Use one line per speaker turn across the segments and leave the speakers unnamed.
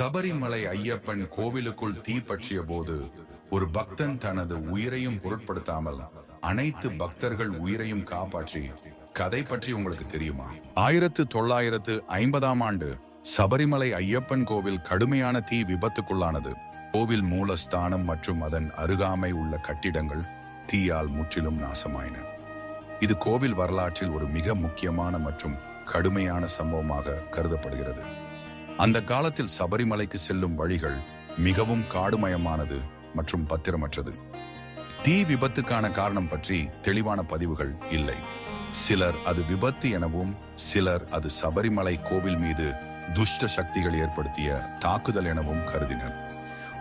சபரிமலை ஐயப்பன் கோவிலுக்குள் தீ பற்றிய போது ஒரு பக்தன் தனது உயிரையும் பொருட்படுத்தாமல் அனைத்து பக்தர்கள் உயிரையும் காப்பாற்றி கதை பற்றி உங்களுக்கு தெரியுமா? ஆயிரத்து தொள்ளாயிரத்து ஐம்பதாம் ஆண்டு சபரிமலை ஐயப்பன் கோவில் கடுமையான தீ விபத்துக்குள்ளானது. கோவில் மூலஸ்தானம் மற்றும் அதன் அருகாமை உள்ள கட்டிடங்கள் தீயால் முற்றிலும் நாசமாயின. இது கோவில் வரலாற்றில் ஒரு மிக முக்கியமான மற்றும் கடுமையான சம்பவமாக கருதப்படுகிறது. அந்த காலத்தில் சபரிமலைக்கு செல்லும் வழிகள் மிகவும் காடுமயமானது மற்றும் பத்திரமற்றது. தீ விபத்துக்கான காரணம் பற்றி தெளிவான பதிவுகள் இல்லை. சிலர் அது விபத்து எனவும் சிலர் அது சபரிமலை கோவில் மீது துஷ்ட சக்திகள் ஏற்படுத்திய தாக்குதல் எனவும் கருதினர்.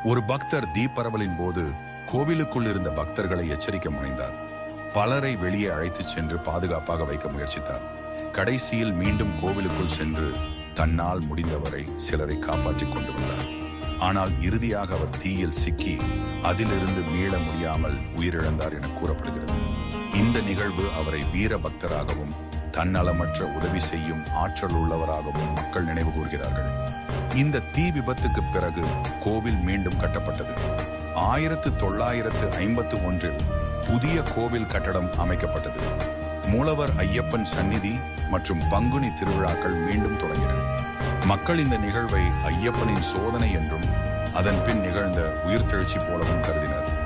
ஒரு பக்தர் தீப்பரவலின் போது கோவிலுக்குள் இருந்த பக்தர்களை எச்சரிக்க முனைந்தார். பலரை வெளியே அழைத்துச் சென்று பாதுகாப்பாக வைக்க முயற்சித்தார். கடைசியில் மீண்டும் கோவிலுக்குள் சென்று தன்னால் முடிந்தவரை சிலரை காப்பாற்றிக் கொண்டு வந்தார். ஆனால் இறுதியாக அவர் தீயில் சிக்கி அதிலிருந்து மீள முடியாமல் உயிரிழந்தார் என கூறப்படுகிறது. இந்த நிகழ்வு அவரை வீர பக்தராகவும் தன்னலமற்ற உதவி செய்யும் ஆற்றல் உள்ளவராகவும் மக்கள் நினைவு கூர்கிறார்கள் இந்த தீ விபத்துக்கு பிறகு கோவில் மீண்டும் கட்டப்பட்டது. ஆயிரத்து தொள்ளாயிரத்து ஐம்பத்து ஒன்றில் புதிய கோவில் கட்டடம் அமைக்கப்பட்டது. மூலவர் ஐயப்பன் சந்நிதி மற்றும் பங்குனி திருவிழாக்கள் மீண்டும் தொடங்கின. மக்கள் இந்த நிகழ்வை ஐயப்பனின் சோதனை என்றும் அதன் பின் நிகழ்ந்த உயிர்த்தெழுச்சி போலவும் கருதினர்.